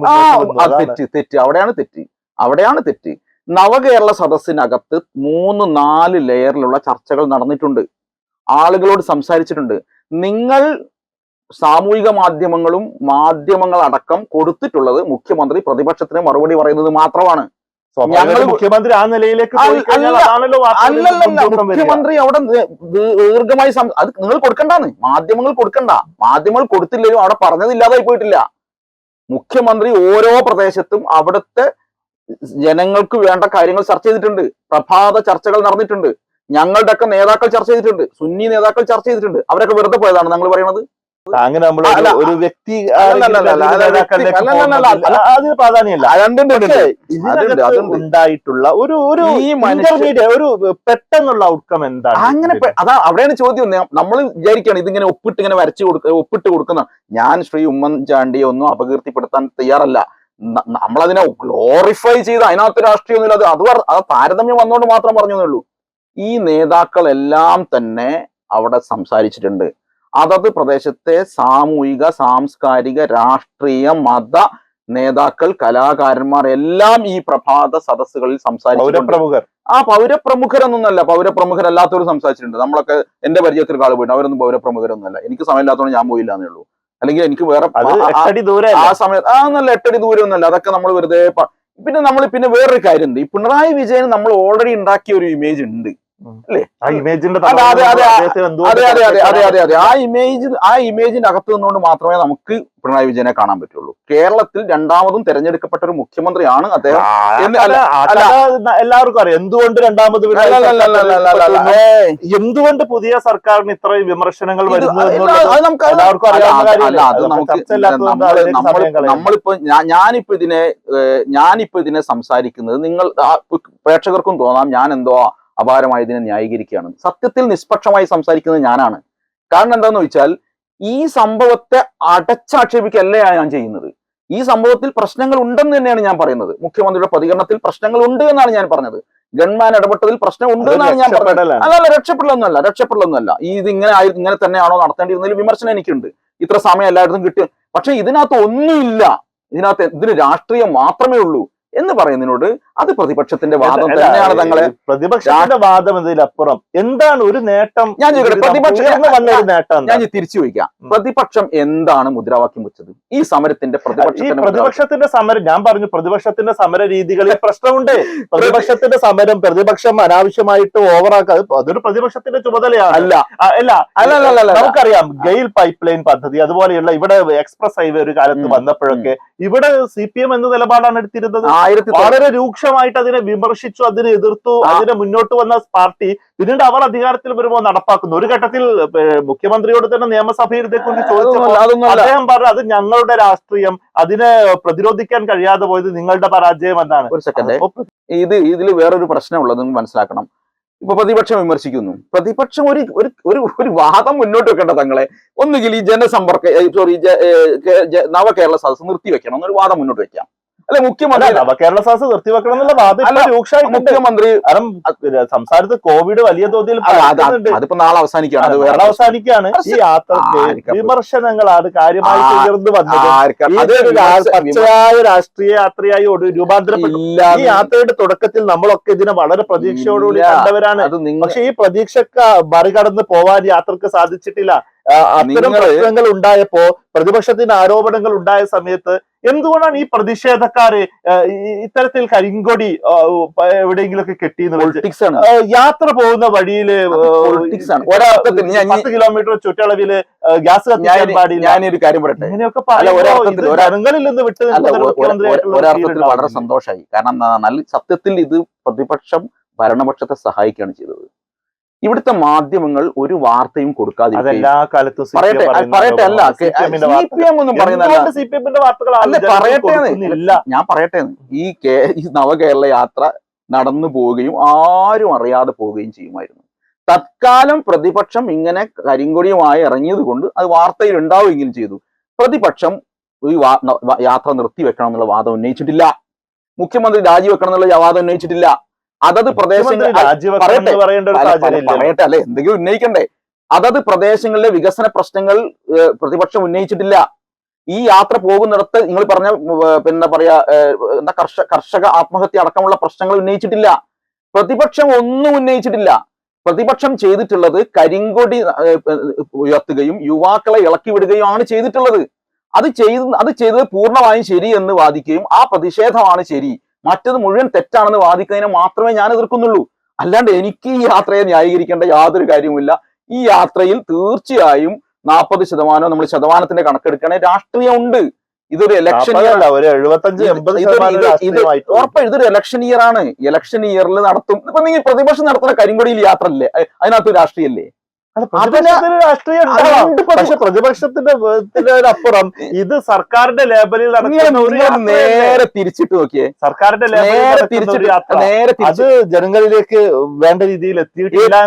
തെറ്റ് തെറ്റ്. അവിടെയാണ് തെറ്റ്. അവിടെയാണ് തെറ്റ്. നവകേരള സദസ്സിനകത്ത് മൂന്ന് നാല് ലെയറിലുള്ള ചർച്ചകൾ നടന്നിട്ടുണ്ട്. ആളുകളോട് സംസാരിച്ചിട്ടുണ്ട്. നിങ്ങൾ സാമൂഹിക മാധ്യമങ്ങളും മാധ്യമങ്ങൾ അടക്കം കൊടുത്തിട്ടുള്ളത് മുഖ്യമന്ത്രി പ്രതിപക്ഷത്തിന് മറുപടി പറയുന്നത് മാത്രമാണ്. മുഖ്യമന്ത്രി ആ നിലയിലേക്ക് അല്ല- പോയി കഴിഞ്ഞാൽ അല്ല- അതാണല്ലോ വാർത്തകളിൽ അല്ലല്ലല്ല മുൻതൂക്കം വരിക. മുഖ്യമന്ത്രി അവിടെ ദീർഘമായി അത് നിങ്ങൾ കൊടുക്കണ്ടാന്ന്. മാധ്യമങ്ങൾ കൊടുക്കണ്ട. മാധ്യമങ്ങൾ കൊടുത്തില്ലെങ്കിലും അവിടെ പറഞ്ഞതില്ലാതായി പോയിട്ടില്ല. മുഖ്യമന്ത്രി ഓരോ പ്രദേശത്തും അവിടുത്തെ ജനങ്ങൾക്ക് വേണ്ട കാര്യങ്ങൾ ചർച്ച ചെയ്തിട്ടുണ്ട്. പ്രഭാത ചർച്ചകൾ നടന്നിട്ടുണ്ട്. ഞങ്ങളുടെ ഒക്കെ നേതാക്കൾ ചർച്ച ചെയ്തിട്ടുണ്ട്. സുന്നി നേതാക്കൾ ചർച്ച ചെയ്തിട്ടുണ്ട്. അവരൊക്കെ വെറുതെ പോയതാണ് നിങ്ങൾ പറയുന്നത്. അങ്ങനെ നമ്മൾ ഒരു വ്യക്തി. അതിന് പ്രാധാന്യമല്ല. ഉണ്ടായിട്ടുള്ള ഒരു ഒരു ഒരു പെട്ടെന്നുള്ള ഔട്ട്കം എന്താണ് അങ്ങനെ അതാ അവിടെയാണ് ചോദ്യം നമ്മൾ വിചാരിക്കുകയാണ് ഇതിങ്ങനെ ഒപ്പിട്ട് ഇങ്ങനെ വരച്ചു കൊടുക്ക ഒപ്പിട്ട് കൊടുക്കുന്ന ഞാൻ ശ്രീ ഉമ്മൻചാണ്ടിയെ ഒന്നും അപകീർത്തിപ്പെടുത്താൻ തയ്യാറല്ല. നമ്മളതിനെ ഗ്ലോറിഫൈ ചെയ്ത് അതിനകത്ത് രാഷ്ട്രീയമൊന്നുമില്ല അത് അത് ആ അത് താരതമ്യം വന്നുകൊണ്ട് മാത്രം പറഞ്ഞു ഉള്ളൂ ഈ നേതാക്കളെല്ലാം തന്നെ അവിടെ സംസാരിച്ചിട്ടുണ്ട്. അതത് പ്രദേശത്തെ സാമൂഹിക സാംസ്കാരിക രാഷ്ട്രീയ മത നേതാക്കൾ കലാകാരന്മാർ എല്ലാം ഈ പ്രഭാത സദസ്സുകളിൽ സംസാരിച്ചിട്ടുണ്ട്. ആ പൗരപ്രമുഖരൊന്നുമല്ല പൗരപ്രമുഖരല്ലാത്തവർ സംസാരിച്ചിട്ടുണ്ട്. നമ്മളൊക്കെ എന്റെ പരിചയത്തിൽ കാൾ പോയിട്ട് അവരൊന്നും പൗരപ്രമുഖരൊന്നുമല്ല. എനിക്ക് സമയമില്ലാത്തതുകൊണ്ട് ഞാൻ പോയില്ല എന്നേ ഉള്ളൂ. അല്ലെങ്കിൽ എനിക്ക് വേറെ എട്ടടി ദൂരെ ആ സമയത്ത് ആ നല്ല എട്ടടി ദൂരം ഒന്നല്ല അതൊക്കെ നമ്മൾ വെറുതെ പിന്നെ നമ്മൾ പിന്നെ വേറൊരു കാര്യം ഉണ്ട് ഈ പിണറായി വിജയൻ നമ്മൾ ഓൾറെഡി ഉണ്ടാക്കിയ ഒരു ഇമേജ് ഉണ്ട്. ആ ഇമേജ് ആ ഇമേജിന്റെ അകത്ത് നിന്നുകൊണ്ട് മാത്രമേ നമുക്ക് പിണറായി വിജയനെ കാണാൻ പറ്റുള്ളൂ. കേരളത്തിൽ രണ്ടാമതും തെരഞ്ഞെടുക്കപ്പെട്ട ഒരു മുഖ്യമന്ത്രിയാണ് അദ്ദേഹം. എല്ലാവർക്കും അറിയാം. എന്തുകൊണ്ട് രണ്ടാമത് എന്തുകൊണ്ട് പുതിയ സർക്കാരിന് ഇത്ര വിമർശനങ്ങൾ നമ്മളിപ്പോ ഞാനിപ്പോ ഇതിനെ ഞാനിപ്പോ ഇതിനെ സംസാരിക്കുന്നത് നിങ്ങൾ പ്രേക്ഷകർക്കും തോന്നാം ഞാൻ എന്തോ അപാരമായി ഇതിനെ ന്യായീകരിക്കുകയാണ്. സത്യത്തിൽ നിഷ്പക്ഷമായി സംസാരിക്കുന്നത് ഞാനാണ്. കാരണം എന്താന്ന് വെച്ചാൽ ഈ സംഭവത്തെ അടച്ചാക്ഷേപിക്കല്ല ഞാൻ ചെയ്യുന്നത്? ഈ സംഭവത്തിൽ പ്രശ്നങ്ങൾ ഉണ്ടെന്ന് തന്നെയാണ് ഞാൻ പറയുന്നത്. മുഖ്യമന്ത്രിയുടെ പ്രതികരണത്തിൽ പ്രശ്നങ്ങൾ ഉണ്ട് എന്നാണ് ഞാൻ പറഞ്ഞത്. ഗൺമാൻ ഇടപെട്ടതിൽ പ്രശ്നം ഉണ്ട് എന്നാണ് ഞാൻ പറഞ്ഞത്. അല്ല അല്ലല്ല രക്ഷപ്പെടലൊന്നുമല്ല രക്ഷപ്പെടലൊന്നുമല്ല. ഈ ഇത് ഇങ്ങനെ ആയി ഇങ്ങനെ തന്നെയാണോ നടത്തേണ്ടിയിരുന്നതിൽ വിമർശനം എനിക്കുണ്ട്. ഇത്ര സമയം എല്ലായിടത്തും കിട്ടി പക്ഷെ ഇതിനകത്ത് ഒന്നുമില്ല. ഇതിനകത്ത് ഇതിന് രാഷ്ട്രീയം മാത്രമേ ഉള്ളൂ. എന്ന് പറയുന്നതിനോട് അത് പ്രതിപക്ഷത്തിന്റെ വാദം തന്നെയാണ് തങ്ങളെ പ്രതിപക്ഷത്തിന്റെ വാദം എന്നതിലപ്പുറം എന്താണ് ഒരു നേട്ടം ഞാൻ പ്രതിപക്ഷം ഞാൻ തിരിച്ചു ചോദിക്കാം. പ്രതിപക്ഷം എന്താണ് മുദ്രാവാക്യം വെച്ചത്? ഈ സമരത്തിന്റെ പ്രതിപക്ഷത്തിന്റെ പ്രതിപക്ഷത്തിന്റെ സമരം ഞാൻ പറഞ്ഞു പ്രതിപക്ഷത്തിന്റെ സമര രീതികളിൽ പ്രശ്നമുണ്ട്. പ്രതിപക്ഷത്തിന്റെ സമരം പ്രതിപക്ഷം അനാവശ്യമായിട്ട് ഓവറാക്കുക അത് അതൊരു പ്രതിപക്ഷത്തിന്റെ ചുമതലയാണ്. അല്ല. അല്ല അല്ല, അല്ല. നമുക്കറിയാം ഗെയിൽ പൈപ്പ് ലൈൻ പദ്ധതി അതുപോലെയുള്ള ഇവിടെ എക്സ്പ്രസ് ഹൈവേ ഒരു കാലത്ത് വന്നപ്പോഴൊക്കെ ഇവിടെ സി പി എം എന്ന നിലപാടാണ് എടുത്തിരുന്നത്. ആയിരത്തി വളരെ രൂക്ഷമായിട്ട് അതിനെ വിമർശിച്ചു അതിനെ എതിർത്തു അതിനെ മുന്നോട്ട് വന്ന പാർട്ടി പിന്നീട് അവർ അധികാരത്തിൽ വരുമ്പോൾ നടപ്പാക്കുന്നു. ഒരു ഘട്ടത്തിൽ മുഖ്യമന്ത്രിയോട് തന്നെ നിയമസഭയിൽ ഇതേക്കുറിച്ച് ചോദിച്ചപ്പോൾ അദ്ദേഹം പറഞ്ഞു അത് ഞങ്ങളുടെ രാഷ്ട്രീയം അതിനെ പ്രതിരോധിക്കാൻ കഴിയാതെ പോയത് നിങ്ങളുടെ പരാജയം എന്നാണ്. ഒരു സെക്കൻഡ്. ഇത് ഇതിൽ വേറൊരു പ്രശ്നമുള്ളത് നിങ്ങൾ മനസ്സിലാക്കണം. ഇപ്പൊ പ്രതിപക്ഷം വിമർശിക്കുന്നു. പ്രതിപക്ഷം ഒരു ഒരു ഒരു ഒരു വാദം മുന്നോട്ട് വെക്കേണ്ട തങ്ങളെ. ഒന്നുകിൽ ഈ ജനസമ്പർക്ക സോറി നവകേരള സദസ് നിർത്തിവെക്കണം എന്നൊരു വാദം മുന്നോട്ട് വെക്കാം. അല്ലെ മുഖ്യമന്ത്രി നവകേരള സാസ് നിർത്തിവെക്കണം എന്നുള്ള വാദം രൂക്ഷമായി മുഖ്യമന്ത്രി കാരണം സംസാരത്ത് കോവിഡ് വലിയ തോതിൽ അതിപ്പോ നാളെ അവസാനിക്കുകയാണ്. വേറെ അവസാനിക്കുകയാണ്. ഈ യാത്ര വിമർശനങ്ങളാണ് കാര്യമായി ഉയർന്നു വന്നത്. രാഷ്ട്രീയ യാത്രയായി രൂപാന്തരപ്പെട്ടു. ഈ യാത്രയുടെ തുടക്കത്തിൽ നമ്മളൊക്കെ ഇതിനെ വളരെ പ്രതീക്ഷയോടുകൂടി കണ്ടവരാണ്. പക്ഷെ ഈ പ്രതീക്ഷക്ക് മറികടന്ന് പോവാൻ യാത്രയ്ക്ക് സാധിച്ചിട്ടില്ല. അത്തരം പ്രശ്നങ്ങൾ ഉണ്ടായപ്പോ പ്രതിപക്ഷത്തിന് ആരോപണങ്ങൾ ഉണ്ടായ സമയത്ത് എന്തുകൊണ്ടാണ് ഈ പ്രതിഷേധക്കാര് ഇത്തരത്തിൽ കരിങ്കൊടി എവിടെയെങ്കിലൊക്കെ കെട്ടിയെന്ന് യാത്ര പോകുന്ന വഴിയിൽ പത്ത് കിലോമീറ്റർ ചുറ്റളവിൽ ഗ്യാസ് കത്തിക്കാൻ പാടില്ല. ഞാനൊരു കാര്യം പറയട്ടെ? ഇങ്ങനെയൊക്കെ ജനങ്ങളിൽ നിന്ന് വിട്ടു ഒരർത്ഥത്തിൽ വളരെ. സന്തോഷമായി കാരണം നല്ല സത്യത്തിൽ ഇത് പ്രതിപക്ഷം ഭരണപക്ഷത്തെ സഹായിക്കുകയാണ് ചെയ്തത്. ഇവിടുത്തെ മാധ്യമങ്ങൾ ഒരു വാർത്തയും കൊടുക്കാതെ അതെല്ലാ കാലത്തും പറയട്ടെ പറയട്ടെ അല്ല സി. പി എം ഒന്നും പറയുന്നില്ല വാർത്തകൾ അല്ല പറയട്ടെ ഞാൻ പറയട്ടെ ഈ നവകേരള യാത്ര നടന്നു പോവുകയും ആരും അറിയാതെ പോവുകയും ചെയ്യുമായിരുന്നു. തത്കാലം പ്രതിപക്ഷം ഇങ്ങനെ കരിങ്കൊടിയുമായി ഇറങ്ങിയത് കൊണ്ട് അത് വാർത്തയിൽ ഉണ്ടാവുകയും ചെയ്തു. പ്രതിപക്ഷം ഈ യാത്ര നിർത്തി വെക്കണം യാത്ര നിർത്തിവെക്കണം എന്നുള്ള വാദം ഉന്നയിച്ചിട്ടില്ല. മുഖ്യമന്ത്രി രാജിവെക്കണം എന്നുള്ള വാദം ഉന്നയിച്ചിട്ടില്ല. അതത് പ്രദേശങ്ങൾ പറയട്ടെ. അല്ലെ എന്തെങ്കിലും ഉന്നയിക്കണ്ടേ? അതത് പ്രദേശങ്ങളിലെ വികസന പ്രശ്നങ്ങൾ പ്രതിപക്ഷം ഉന്നയിച്ചിട്ടില്ല. ഈ യാത്ര പോകുന്നിടത്ത് നിങ്ങൾ പറഞ്ഞ പിന്നെ പറയാ എന്താ കർഷക കർഷക ആത്മഹത്യ അടക്കമുള്ള പ്രശ്നങ്ങൾ ഉന്നയിച്ചിട്ടില്ല. പ്രതിപക്ഷം ഒന്നും ഉന്നയിച്ചിട്ടില്ല. പ്രതിപക്ഷം ചെയ്തിട്ടുള്ളത് കരിങ്കൊടി ഉയർത്തുകയും യുവാക്കളെ ഇളക്കി വിടുകയും ആണ് ചെയ്തിട്ടുള്ളത്. അത് ചെയ്ത് അത് ചെയ്തത് പൂർണമായും ശരി എന്ന് വാദിക്കുകയും ആ പ്രതിഷേധമാണ് ശരി. മറ്റത് മുഴുവൻ തെറ്റാണെന്ന് വാദിക്കുന്നതിനെ മാത്രമേ ഞാൻ എതിർക്കുന്നുള്ളൂ. അല്ലാണ്ട് എനിക്ക് ഈ യാത്രയെ ന്യായീകരിക്കേണ്ട യാതൊരു കാര്യവുമില്ല. ഈ യാത്രയിൽ തീർച്ചയായും നാൽപ്പത് ശതമാനം നമ്മൾ ശതമാനത്തിന്റെ കണക്കെടുക്കണേ രാഷ്ട്രീയം ഉണ്ട് ഇതൊരു ഇലക്ഷൻ ഇയർ അല്ല ഒരു എഴുപത്തഞ്ച് എൺപത് ഇത് ഇതൊരു ഇലക്ഷൻ ഇയർ ആണ്. ഇലക്ഷൻ ഇയറിൽ നടത്തും. ഇപ്പൊ നീ പ്രതിപക്ഷം നടത്തുന്ന കരിങ്കൊടിയിൽ യാത്ര അല്ലേ? അതിനകത്ത് രാഷ്ട്രീയല്ലേ? പക്ഷെ പ്രതിപക്ഷത്തിന്റെ അപ്പുറം. ഇത് സർക്കാരിന്റെ ലേബലിൽ നേരെ തിരിച്ചിട്ട് നോക്കിയേ. സർക്കാരിന്റെ ലേബലിൽ നേരെ തിരിച്ചിട്ട് അത് ജനങ്ങളിലേക്ക് വേണ്ട രീതിയിൽ എത്തിയിട്ടില്ല.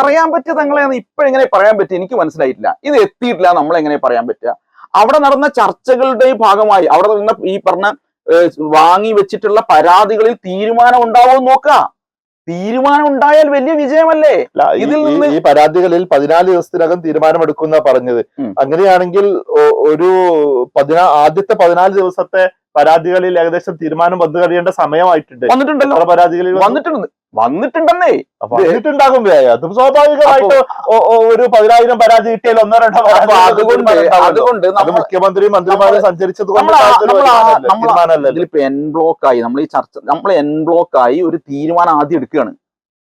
പറയാൻ പറ്റിയ തങ്ങളെയാണ് ഇപ്പഴെങ്ങനെ പറയാൻ പറ്റുക എനിക്ക് മനസ്സിലായിട്ടില്ല. ഇത് എത്തിയിട്ടില്ല നമ്മൾ എങ്ങനെ പറയാൻ പറ്റുക? അവിടെ നടന്ന ചർച്ചകളുടെ ഭാഗമായി അവിടെ നടന്ന ഈ പറഞ്ഞ വാങ്ങി വെച്ചിട്ടുള്ള പരാതികളിൽ തീരുമാനം ഉണ്ടാവുമെന്ന് നോക്കുക. തീരുമാനം ഉണ്ടായാൽ വലിയ വിജയമല്ലേ? ഇതിൽ നിന്ന് ഈ പരാതികളിൽ പതിനാല് ദിവസത്തിനകം തീരുമാനമെടുക്കുന്ന പറഞ്ഞത്. അങ്ങനെയാണെങ്കിൽ ഒരു പതിനാ ആദ്യത്തെ പതിനാല് ദിവസത്തെ പരാതികളിൽ ഏകദേശം തീരുമാനം വന്നു കഴിയേണ്ട സമയമായിട്ടുണ്ട്. വന്നിട്ടുണ്ടല്ലോ. പരാതികളിൽ വന്നിട്ടുണ്ട്. വന്നിട്ടുണ്ടെന്നേ. വന്നിട്ടുണ്ടാകും. അത് സ്വാഭാവികമായിട്ട് ഒരു പതിനായിരം പരാതി കിട്ടിയാൽ ഒന്നോ രണ്ടോ അതുകൊണ്ട് അതുകൊണ്ട് മുഖ്യമന്ത്രി മന്ത്രിമാരെ സഞ്ചരിച്ചത്. ഇതിലിപ്പോ എൻ ബ്ലോക്ക് ആയി നമ്മൾ ഈ ചർച്ച നമ്മൾ എൻ ബ്ലോക്ക് ആയി ഒരു തീരുമാനം ആദ്യം എടുക്കുകയാണ്.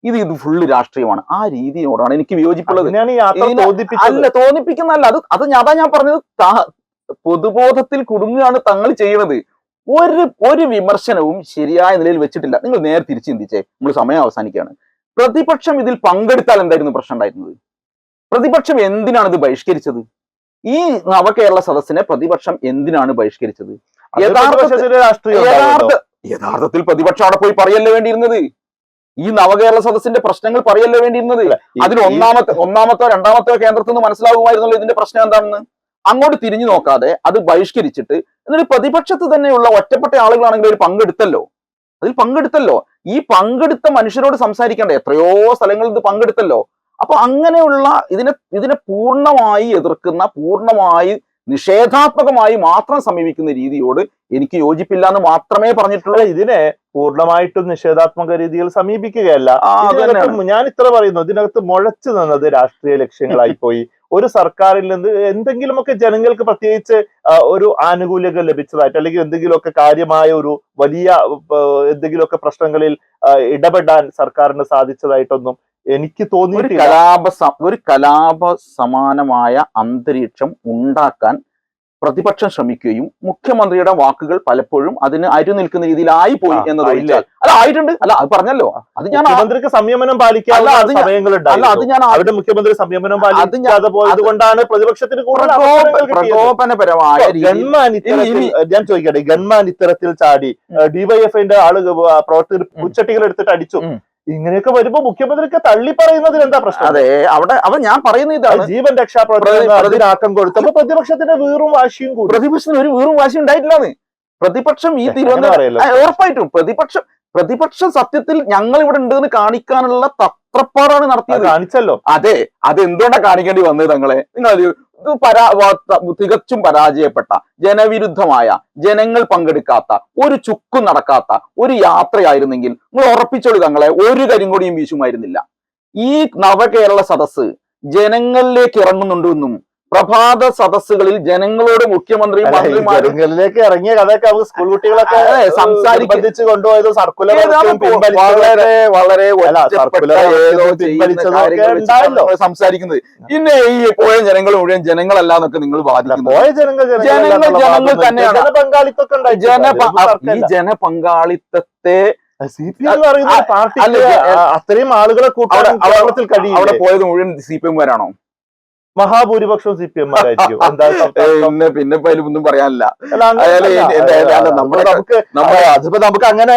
ഇത് ഇത് ഫുള്ള് രാഷ്ട്രീയമാണ്. ആ രീതിയോടാണ് എനിക്ക് വിയോജിപ്പുള്ളത്. അല്ല തോന്നിപ്പിക്കുന്നല്ല അത് അത് ഞാൻ- ഞാൻ പറഞ്ഞത് പൊതുബോധത്തിൽ കുടുങ്ങുകയാണ് തങ്ങൾ ചെയ്യുന്നത് ഒരു ഒരു വിമർശനവും ശരിയായ നിലയിൽ വെച്ചിട്ടില്ല. നിങ്ങൾ നേരെ തിരിച്ച് ചിന്തിച്ചേ. നമ്മൾ സമയം അവസാനിക്കുകയാണ്. പ്രതിപക്ഷം ഇതിൽ പങ്കെടുത്താൽ എന്തായിരുന്നു പ്രശ്നം ഉണ്ടായിരുന്നത്? പ്രതിപക്ഷം എന്തിനാണ് ഇത് ബഹിഷ്കരിച്ചത്? ഈ നവകേരള സദസ്സിനെ പ്രതിപക്ഷം എന്തിനാണ് ബഹിഷ്കരിച്ചത്? യഥാർത്ഥത്തിൽ- പ്രതിപക്ഷം അവിടെ പോയി പറയല്ലേ വേണ്ടിയിരുന്നത്? ഈ നവകേരള സദസ്സിന്റെ പ്രശ്നങ്ങൾ പറയല്ലേ വേണ്ടിയിരുന്നത്? അതിൽ ഒന്നാമത്തെ ഒന്നാമത്തോ രണ്ടാമത്തോ കേന്ദ്രത്തിൽ നിന്ന് മനസ്സിലാകുമായിരുന്നല്ലോ ഇതിന്റെ പ്രശ്നം എന്താണെന്ന്. അങ്ങോട്ട് തിരിഞ്ഞു നോക്കാതെ അത് ബഹിഷ്കരിച്ചിട്ട് എന്നിട്ട് പ്രതിപക്ഷത്ത് തന്നെയുള്ള ഒറ്റപ്പെട്ട ആളുകളാണെങ്കിൽ അവർ പങ്കെടുത്തല്ലോ. അതിൽ പങ്കെടുത്തല്ലോ. ഈ പങ്കെടുത്ത മനുഷ്യരോട് സംസാരിക്കേണ്ട? എത്രയോ സ്ഥലങ്ങളിൽ ഇത് പങ്കെടുത്തല്ലോ. അപ്പൊ അങ്ങനെയുള്ള ഇതിനെ ഇതിനെ പൂർണമായി എതിർക്കുന്ന പൂർണമായി നിഷേധാത്മകമായി മാത്രം സമീപിക്കുന്ന രീതിയോട് എനിക്ക് യോജിപ്പില്ല എന്ന് മാത്രമേ പറഞ്ഞിട്ടുള്ളൂ. ഇതിനെ പൂർണമായിട്ടും നിഷേധാത്മക രീതിയിൽ സമീപിക്കുകയല്ല. ഞാൻ ഇത്ര പറയുന്നു ഇതിനകത്ത് മുഴച്ചു നിന്നത് രാഷ്ട്രീയ ലക്ഷ്യങ്ങളായി പോയി ഒരു സർക്കാരിൽ നിന്ന് എന്തെങ്കിലുമൊക്കെ ജനങ്ങൾക്ക് പ്രത്യേകിച്ച് ഒരു ആനുകൂല്യങ്ങൾ ലഭിച്ചതായിട്ട് അല്ലെങ്കിൽ എന്തെങ്കിലുമൊക്കെ കാര്യമായ ഒരു വലിയ എന്തെങ്കിലുമൊക്കെ പ്രശ്നങ്ങളിൽ ഇടപെടാൻ സർക്കാരിന് സാധിച്ചതായിട്ടൊന്നും എനിക്ക് തോന്നി കലാപ ഒരു കലാപ സമാനമായ അന്തരീക്ഷം ഉണ്ടാക്കാൻ പ്രതിപക്ഷം ശ്രമിക്കുകയും മുഖ്യമന്ത്രിയുടെ വാക്കുകൾ പലപ്പോഴും അതിന് അരു നിൽക്കുന്ന രീതിയിലായി പോയി എന്നത് അല്ല ആയിട്ടുണ്ട് അല്ല അത് പറഞ്ഞല്ലോ അത് ഞാൻ മുഖ്യമന്ത്രിക്ക് സംയമനം പാലിക്കാനുള്ള അല്ല, അത് ഞാൻ- അവിടെ മുഖ്യമന്ത്രി സംയമനം പാലിക്കാതെ പോയത് കൊണ്ടാണ് പ്രതിപക്ഷത്തിന്. പ്രകോപനപരമായ ഞാൻ ചോദിക്കട്ടെ ഗൺമാൻ ഇത്തരത്തിൽ ചാടി. ഡിവൈഎഫ്ഐന്റെ ആളുകൾ പ്രവർത്തകർ. ഉച്ചട്ടികൾ എടുത്തിട്ട് അടിച്ചു. ഇങ്ങനെയൊക്കെ വരുമ്പോ മുഖ്യമന്ത്രിക്ക് തള്ളി പറയുന്നതിൽ എന്താ പ്രശ്നം? അതെ അവിടെ അവൻ ഞാൻ പറയുന്ന ഇതാണ്. ജീവൻ രക്ഷാപ്രവർത്തനം പ്രതി- അതിനാക്കം കൊടുത്തപ്പോ പ്രതിപക്ഷത്തിന്റെ വീറും വാശിയും കൂടി. പ്രതിപക്ഷത്തിന് ഒരു വീറും വാശി ഉണ്ടായിട്ടില്ലാന്ന് പ്രതിപക്ഷം ഈ തിരുവനന്തപുരം ഉറപ്പായിട്ടും. പ്രതിപക്ഷം പ്രതിപക്ഷം സത്യത്തിൽ ഞങ്ങൾ ഇവിടെ ഉണ്ടെന്ന് കാണിക്കാനുള്ള തത്രപ്പാടാണ് നടത്തിയത്. കാണിച്ചല്ലോ. അതെ അത് എന്തുകൊണ്ടാണ് കാണിക്കേണ്ടി വന്നത് തങ്ങളെ? നിങ്ങൾ പരാ തികച്ചും പരാജയപ്പെട്ട ജനവിരുദ്ധമായ ജനങ്ങൾ പങ്കെടുക്കാത്ത ഒരു ചുക്കും നടക്കാത്ത ഒരു യാത്രയായിരുന്നെങ്കിൽ നിങ്ങൾ ഉറപ്പിച്ചോളൂ തങ്ങളെ ഒരു കരിങ്കൊടിയും വീശുമായിരുന്നില്ല ഈ നവകേരള സദസ് ജനങ്ങളിലേക്ക് ഇറങ്ങുന്നുണ്ടെന്നും പ്രഭാത സദസ്സുകളിൽ ജനങ്ങളോട് മുഖ്യമന്ത്രി മന്ത്രിമാരിലേക്ക് ഇറങ്ങിയ കഥയൊക്കെ നമുക്ക് സ്കൂൾ കുട്ടികളൊക്കെ സംസാരിച്ചു കൊണ്ടുപോയത് സർക്കുലർ വളരെ വളരെ സംസാരിക്കുന്നത്. പിന്നെ ഈ പോയ ജനങ്ങൾ മുഴുവൻ ജനങ്ങളല്ല എന്നൊക്കെ നിങ്ങൾ വാദിക്കുന്നത്. പോയ ജനങ്ങൾ ജനങ്ങൾ ജനങ്ങൾ തന്നെയാണ്. ജനപങ്കാളിത്തൊക്കെ ജന ഈ ജനപങ്കാളിത്തത്തെ സി പി എം പറയുന്ന ആ, അത്രയും ആളുകളെ കൂട്ടാൻ കഴിയും അവിടെ- പോയത് മുഴുവൻ സി പി എംമാരാണോ മഹാഭൂരിപക്ഷം സി പി എം എന്താ തർക്കം? പിന്നെ പിന്നെ അതിലൊന്നും പറയാനില്ല. നമുക്ക് നമ്മുടെ അതിപ്പോ നമുക്ക് അങ്ങനെ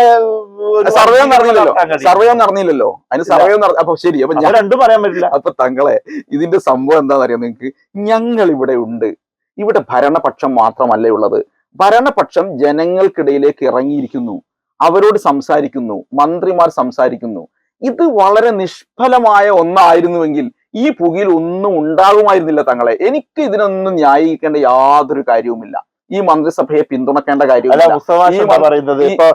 സർവേ ഒന്നും നടന്നില്ലല്ലോ. സർവേ ഒന്നും നടന്നില്ലല്ലോ. അതിന് സർവേ ഒന്നും അപ്പൊ ശരി അപ്പൊ ഞാൻ രണ്ടും പറയാൻ പറ്റില്ല. അപ്പൊ തങ്ങളെ ഇതിന്റെ സംഭവം എന്താണെന്ന് അറിയാം നിങ്ങൾക്ക്? ഞങ്ങൾ ഇവിടെ ഉണ്ട്. ഇവിടെ ഭരണപക്ഷം മാത്രമല്ല ഉള്ളത്. ഭരണപക്ഷം ജനങ്ങൾക്കിടയിലേക്ക് ഇറങ്ങിയിരിക്കുന്നു. അവരോട് സംസാരിക്കുന്നു. മന്ത്രിമാർ സംസാരിക്കുന്നു. ഇത് വളരെ നിഷ്ഫലമായ ഒന്നായിരുന്നുവെങ്കിൽ ഈ പുകയിൽ ഒന്നും ഉണ്ടാകുമായിരുന്നില്ല തങ്ങളെ. എനിക്ക് ഇതിനൊന്നും ന്യായീകരിക്കേണ്ട യാതൊരു കാര്യവുമില്ല. ഈ മന്ത്രിസഭയെ പിന്തുണക്കേണ്ട കാര്യം പറയുന്നത്? ഇപ്പൊ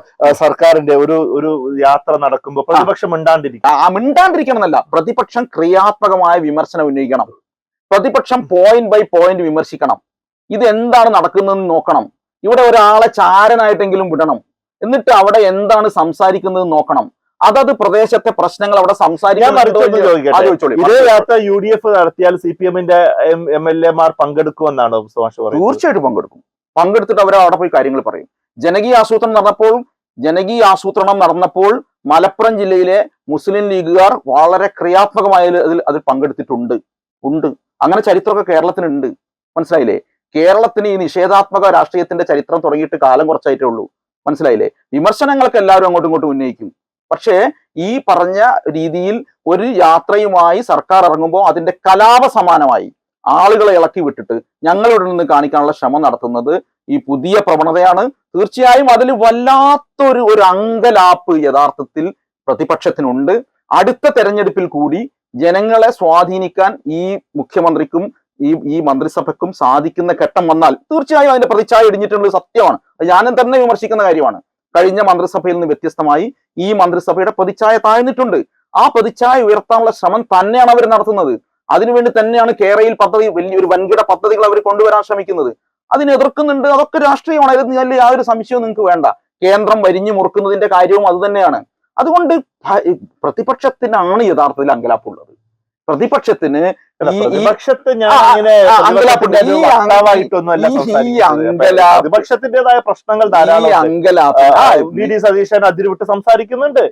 സർക്കാരിന്റെ ഒരു ഒരു യാത്ര നടക്കുമ്പോൾ പ്രതിപക്ഷം മിണ്ടാണ്ടിരിക്കണം ആ മിണ്ടാണ്ടിരിക്കണം എന്നല്ല പ്രതിപക്ഷം ക്രിയാത്മകമായ വിമർശനം ഉന്നയിക്കണം. പ്രതിപക്ഷം പോയിന്റ് ബൈ പോയിന്റ് വിമർശിക്കണം. ഇത് എന്താണ് നടക്കുന്നതെന്ന് നോക്കണം. ഇവിടെ ഒരാളെ ചാരനായിട്ടെങ്കിലും വിടണം. എന്നിട്ട് അവിടെ എന്താണ് സംസാരിക്കുന്നത് നോക്കണം. അതത് പ്രദേശത്തെ പ്രശ്നങ്ങൾ അവിടെ സംസാരിക്കാൻ ഇതേ യാത്ര യു ഡി എഫ് നടത്തിയാൽ സി പി എമ്മിന്റെ എം എൽ എ മാർ പങ്കെടുക്കുമെന്നാണ് തീർച്ചയായിട്ടും പങ്കെടുക്കും. പങ്കെടുത്തിട്ട് അവർ അവിടെ പോയി കാര്യങ്ങൾ പറയും. ജനകീയ ആസൂത്രണം നടന്നപ്പോൾ ജനകീയ ആസൂത്രണം നടന്നപ്പോൾ മലപ്പുറം ജില്ലയിലെ മുസ്ലിം ലീഗുകാർ വളരെ ക്രിയാത്മകമായ അതിൽ അതിൽ പങ്കെടുത്തിട്ടുണ്ട്. ഉണ്ട്. അങ്ങനെ ചരിത്രമൊക്കെ കേരളത്തിനുണ്ട്. മനസ്സിലായില്ലേ? കേരളത്തിന് ഈ നിഷേധാത്മക രാഷ്ട്രീയത്തിന്റെ ചരിത്രം തുടങ്ങിയിട്ട് കാലം കുറച്ചായിട്ടേ ഉള്ളൂ. മനസ്സിലായില്ലേ? വിമർശനങ്ങളൊക്കെ എല്ലാവരും അങ്ങോട്ടും ഇങ്ങോട്ടും ഉന്നയിക്കും. പക്ഷേ ഈ പറഞ്ഞ രീതിയിൽ ഒരു യാത്രയുമായി സർക്കാർ ഇറങ്ങുമ്പോൾ അതിന്റെ കലാപ സമാനമായി ആളുകളെ ഇളക്കി വിട്ടിട്ട് ഞങ്ങളിവിടെ നിന്ന് കാണിക്കാനുള്ള ശ്രമം നടത്തുന്നത് ഈ പുതിയ പ്രവണതയാണ്. തീർച്ചയായും അതിൽ വല്ലാത്തൊരു ഒരു അങ്കലാപ്പ് യഥാർത്ഥത്തിൽ പ്രതിപക്ഷത്തിനുണ്ട്. അടുത്ത തെരഞ്ഞെടുപ്പിൽ കൂടി ജനങ്ങളെ സ്വാധീനിക്കാൻ ഈ മുഖ്യമന്ത്രിക്കും ഈ ഈ മന്ത്രിസഭയ്ക്കും സാധിക്കുന്ന ഘട്ടം വന്നാൽ തീർച്ചയായും അതിന്റെ പ്രതിച്ഛായ ഇടിഞ്ഞിട്ടുള്ള സത്യമാണ്. ഞാനും തന്നെ വിമർശിക്കുന്ന കാര്യമാണ്. കഴിഞ്ഞ മന്ത്രിസഭയിൽ നിന്ന് വ്യത്യസ്തമായി ഈ മന്ത്രിസഭയുടെ പ്രതിച്ഛായ താഴ്ന്നിട്ടുണ്ട്. ആ പ്രതിച്ഛായ ഉയർത്താനുള്ള ശ്രമം തന്നെയാണ് അവർ നടത്തുന്നത്. അതിനുവേണ്ടി തന്നെയാണ് കേരളയിൽ പദ്ധതി വലിയൊരു വൻകിട പദ്ധതികൾ അവർ കൊണ്ടുവരാൻ ശ്രമിക്കുന്നത്. അതിനെ എതിർക്കുന്നുണ്ട്. അതൊക്കെ രാഷ്ട്രീയമാണ് അതിൽ ഒരു സംശയവും നിങ്ങൾക്ക് വേണ്ട. കേന്ദ്രം വരിഞ്ഞു മുറുക്കുന്നതിന്റെ കാര്യവും അത് തന്നെയാണ്. അതുകൊണ്ട് പ്രതിപക്ഷത്തിനാണ് യഥാർത്ഥത്തിൽ അങ്കലാപ്പുള്ളത് പ്രതിപക്ഷത്തിന് പ്രതിപക്ഷത്തെ ഞാൻ അങ്ങനെ പ്രതിപക്ഷത്തിന്റേതായ പ്രശ്നങ്ങൾ ധാരാളം സതീശൻ അതിരുവിട്ട് സംസാരിക്കുന്നുണ്ട്.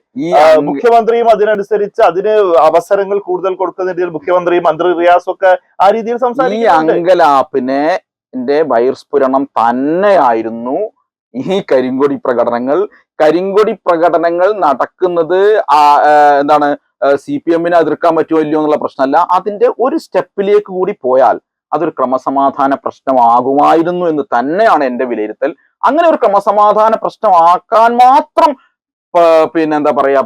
മുഖ്യമന്ത്രിയും അതിനനുസരിച്ച് അതിന് അവസരങ്ങൾ കൂടുതൽ കൊടുക്കുന്ന രീതിയിൽ മുഖ്യമന്ത്രിയും മന്ത്രി റിയാസും ഒക്കെ ആ രീതിയിൽ സംസാരിക്കും അങ്കലാപ്പിനെ ബഹിർസ്ഫുരണം തന്നെയായിരുന്നു ഈ കരിങ്കൊടി പ്രകടനങ്ങൾ. കരിങ്കൊടി പ്രകടനങ്ങൾ നടക്കുന്നത് എന്താണ് സി പി എമ്മിനെ എതിർക്കാൻ പറ്റുമോ ഇല്ലയോ എന്നുള്ള പ്രശ്നമല്ല. അതിന്റെ ഒരു സ്റ്റെപ്പിലേക്ക് കൂടി പോയാൽ അതൊരു ക്രമസമാധാന പ്രശ്നമാകുമായിരുന്നു എന്ന് തന്നെയാണ് എന്റെ വിലയിരുത്തൽ. അങ്ങനെ ഒരു ക്രമസമാധാന പ്രശ്നമാക്കാൻ മാത്രം പിന്നെ എന്താ പറയാ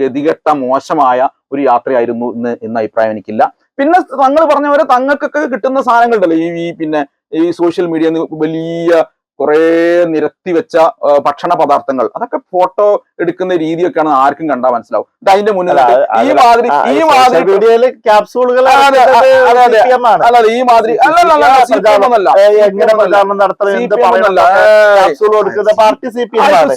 ഗതികെട്ട മോശമായ ഒരു യാത്രയായിരുന്നു എന്ന് എന്ന അഭിപ്രായം എനിക്കില്ല. പിന്നെ തങ്ങൾ പറഞ്ഞ പോലെ തങ്ങൾക്കൊക്കെ കിട്ടുന്ന സാധനങ്ങളുണ്ടല്ലോ ഈ പിന്നെ ഈ സോഷ്യൽ മീഡിയ വലിയ കുറെ നിരത്തി വെച്ച ഭക്ഷണ പദാർത്ഥങ്ങൾ. അതൊക്കെ ഫോട്ടോ എടുക്കുന്ന രീതിയൊക്കെയാണ് ആർക്കും കണ്ടാൽ മനസ്സിലാവും. ഇത് അതിന്റെ മുന്നിൽ ഈ മാതിരി ഈ മാതിരി ക്യാപ്സൂളുകൾ അതെ, അതെ, അതെ, അതെ. CPM ആണ്. അല്ല ഈ മാതിരി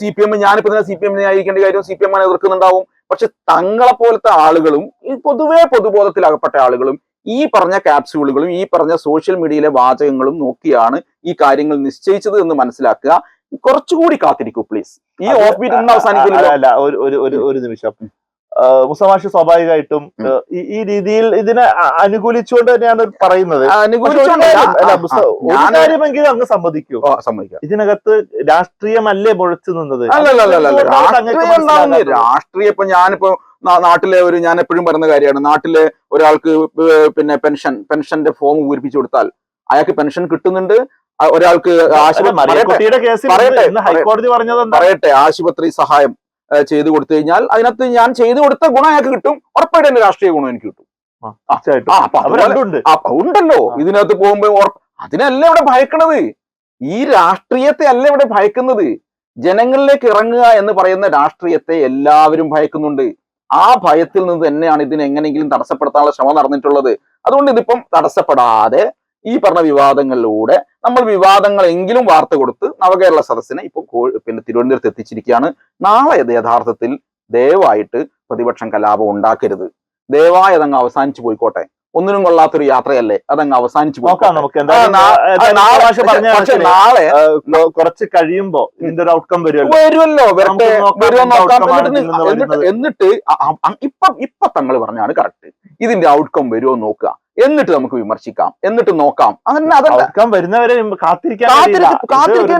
സി പി എം എം ഞാനിപ്പോ തന്നെ സി പി എമ്മിനെ ആയിരിക്കേണ്ട കാര്യം സി പി എം എതിർക്കുന്നുണ്ടാവും. പക്ഷെ തങ്ങളെ പോലത്തെ ആളുകളും ഈ പൊതുവേ പൊതുബോധത്തിൽ അകപ്പെട്ട ആളുകളും ഈ പറഞ്ഞ ക്യാപ്സ്യൂളുകളും ഈ പറഞ്ഞ സോഷ്യൽ മീഡിയയിലെ വാചകങ്ങളും നോക്കിയാണ് ഈ കാര്യങ്ങൾ നിശ്ചയിച്ചത് എന്ന് മനസ്സിലാക്കുക. കുറച്ചുകൂടി കാത്തിരിക്കൂ പ്ലീസ് ഈ ഓഫ് ബീറ്റ് ഇന്ന് അവസാനിക്കില്ല ഒരു ഒരു ഒരു നിമിഷം. മുസമാഷ് സ്വാഭാവികമായിട്ടും ഈ രീതിയിൽ ഇതിനെ അനുകൂലിച്ചുകൊണ്ട് തന്നെയാണ് പറയുന്നത്. ഒരു അങ്ങ് സമ്മതിക്കൂ. സമ്മതിക്കാം. ഇതിനകത്ത് രാഷ്ട്രീയമല്ലേ മുഴച്ചു നിന്നത്? രാഷ്ട്രീയ ഇപ്പൊ ഞാനിപ്പോ നാട്ടിലെ ഒരു ഞാൻ എപ്പോഴും പറയുന്ന കാര്യമാണ്. നാട്ടിലെ ഒരാൾക്ക് പിന്നെ പെൻഷൻ പെൻഷന്റെ ഫോം പൂരിപ്പിച്ചു കൊടുത്താൽ അയാൾക്ക് പെൻഷൻ കിട്ടുന്നുണ്ട്. ഒരാൾക്ക് ഹൈക്കോടതി പറയട്ടെ ആശുപത്രി സഹായം ചെയ്തു കൊടുത്തു കഴിഞ്ഞാൽ അതിനകത്ത് ഞാൻ ചെയ്തു കൊടുത്ത ഗുണം അയാൾക്ക് കിട്ടും. ഉറപ്പായിട്ട് എന്റെ രാഷ്ട്രീയ ഗുണം എനിക്ക് കിട്ടും. ഉണ്ടല്ലോ. ഇതിനകത്ത് പോകുമ്പോ അതിനല്ല ഇവിടെ ഭയക്കണത്? ഈ രാഷ്ട്രീയത്തെ അല്ല ഇവിടെ ഭയക്കുന്നത്? ജനങ്ങളിലേക്ക് ഇറങ്ങുക എന്ന് പറയുന്ന രാഷ്ട്രീയത്തെ എല്ലാവരും ഭയക്കുന്നുണ്ട്. ആ ഭയത്തിൽ നിന്ന് തന്നെയാണ് ഇതിനെ എങ്ങനെയെങ്കിലും തടസ്സപ്പെടുത്താനുള്ള ശ്രമം നടന്നിട്ടുള്ളത്. അതുകൊണ്ട് ഇതിപ്പം തടസ്സപ്പെടാതെ ഈ പറഞ്ഞ വിവാദങ്ങളിലൂടെ നമ്മൾ വിവാദങ്ങളെങ്കിലും വാർത്ത കൊടുത്ത് നവകേരള സദസ്സിനെ ഇപ്പൊ പിന്നെ തിരുവനന്തപുരത്ത് എത്തിച്ചിരിക്കുകയാണ്. നാളെ ഇത് യഥാർത്ഥത്തിൽ ദയവായിട്ട് പ്രതിപക്ഷം കലാപം ഉണ്ടാക്കരുത്. ദയവായി അതങ്ങ് അവസാനിച്ചു പോയിക്കോട്ടെ. ഒന്നിനും കൊള്ളാത്തൊരു യാത്രയല്ലേ? അതങ്ങ് അവസാനിച്ചു നോക്കാം നമുക്ക് പക്ഷെ നാളെ കുറച്ച് കഴിയുമ്പോ ഇതിന്റെ ഒരു ഔട്ട്കം വരുമല്ലോ. വരുമല്ലോ. വരട്ടെ. എന്നിട്ട് ഇപ്പം ഇപ്പൊ തങ്ങൾ പറഞ്ഞാണ് കറക്റ്റ് ഇതിന്റെ ഔട്ട്കം വരുമോ നോക്കുക. എന്നിട്ട് നമുക്ക് വിമർശിക്കാം എന്നിട്ട് നോക്കാം. അങ്ങനെ അതല്ല വരുന്നവരെ.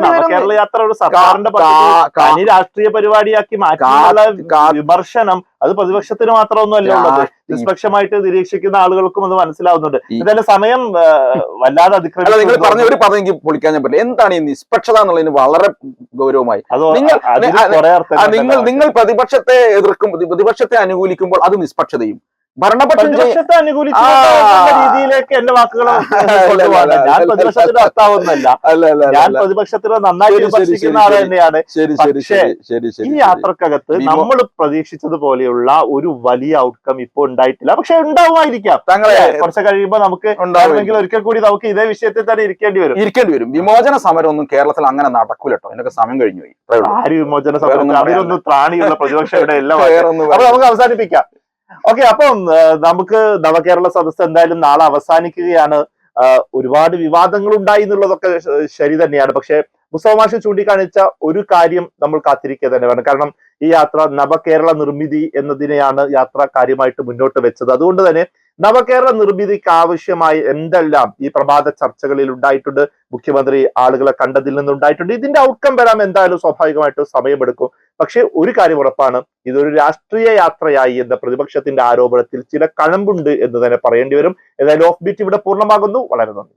നവകേരള യാത്ര ഒരു സർക്കാരിന്റെ രാഷ്ട്രീയ പരിപാടിയാക്കി വിമർശനം അത് പ്രതിപക്ഷത്തിന് മാത്രമൊന്നുമല്ല ഉള്ളത്. നിഷ്പക്ഷമായിട്ട് നിരീക്ഷിക്കുന്ന ആളുകൾക്കും അത് മനസ്സിലാവുന്നുണ്ട്. ഇതല്ല സമയം വല്ലാതെ അല്ല നിങ്ങൾ പറഞ്ഞ ഒരു പദം എനിക്ക് പൊളിക്കാൻ ഞാൻ പറ്റില്ല. എന്താണ് ഈ നിഷ്പക്ഷത എന്നുള്ളതിന് വളരെ ഗൗരവമായി. നിങ്ങൾ നിങ്ങൾ പ്രതിപക്ഷത്തെ എതിർക്കും പ്രതിപക്ഷത്തെ അനുകൂലിക്കുമ്പോൾ അത് നിഷ്പക്ഷതയും. ഭരണപക്ഷം ചെയ്യ- പ്രതിപക്ഷത്തെ അനുകൂലിച്ച് രീതിയിലേക്ക് എന്റെ വാക്കുകൾ ഞാൻ പ്രതിപക്ഷത്തിന്റെ വക്താവൊന്നല്ല ഞാൻ പ്രതിപക്ഷത്തിന് നന്നായി വിമർശിക്കുന്ന ശരി. തന്നെയാണ്. പക്ഷേ ഈ. യാത്രക്കകത്ത് നമ്മൾ പ്രതീക്ഷിച്ചതുപോലെയുള്ള ഒരു വലിയ ഔട്ട്കം ഇപ്പൊ ഉണ്ടായിട്ടില്ല. പക്ഷെ ഉണ്ടാവുമായിരിക്കാം? കുറച്ച് കഴിയുമ്പോ നമുക്ക് ഉണ്ടാവുമെങ്കിൽ ഒരിക്കൽ കൂടി നമുക്ക് ഇതേ വിഷയത്തിൽ തന്നെ ഇരിക്കേണ്ടി വരും. ഇരിക്കേണ്ടി വരും. വിമോചന സമരം ഒന്നും കേരളത്തിൽ അങ്ങനെ നടക്കൂല കേട്ടോ. എന്നൊക്കെ സമയം കഴിഞ്ഞു പോയി. ആര് വിമോചന സമരം അതിലൊന്നും ത്രാണിയുള്ള പ്രതിപക്ഷം ഇവിടെ എല്ലാം നമുക്ക് അവസാനിപ്പിക്കാം. ഓക്കെ അപ്പം നമുക്ക് നവകേരള സദസ്സ് എന്തായാലും നാളെ അവസാനിക്കുകയാണ്. ഒരുപാട് വിവാദങ്ങൾ ഉണ്ടായി എന്നുള്ളതൊക്കെ ശരി തന്നെയാണ്. പക്ഷെ മുസവമാഷ് ചൂണ്ടിക്കാണിച്ച ഒരു കാര്യം നമ്മൾ കാത്തിരിക്കുക തന്നെ വേണം. കാരണം ഈ യാത്ര നവകേരള നിർമ്മിതി എന്നതിനെയാണ് യാത്ര കാര്യമായിട്ട് മുന്നോട്ട് വെച്ചത്. അതുകൊണ്ട് തന്നെ നവകേരള നിർമ്മിതിക്ക് ആവശ്യമായ എന്തെല്ലാം ഈ പ്രഭാത ചർച്ചകളിൽ ഉണ്ടായിട്ടുണ്ട് മുഖ്യമന്ത്രി ആളുകളെ കണ്ടതിൽ നിന്നുണ്ടായിട്ടുണ്ട് ഇതിന്റെ ഔട്ട്കം വരാൻ എന്തായാലും സ്വാഭാവികമായിട്ടും സമയമെടുക്കും. പക്ഷെ ഒരു കാര്യം ഉറപ്പാണ് ഇതൊരു രാഷ്ട്രീയ യാത്രയായി എന്ന പ്രതിപക്ഷത്തിന്റെ ആരോപണത്തിൽ ചില കഴമ്പുണ്ട് എന്ന് തന്നെ പറയേണ്ടി വരും. ഏതായാലും ഓഫ് ബീറ്റ് ഇവിടെ പൂർണമാകുന്നു. വളരെ നന്ദി.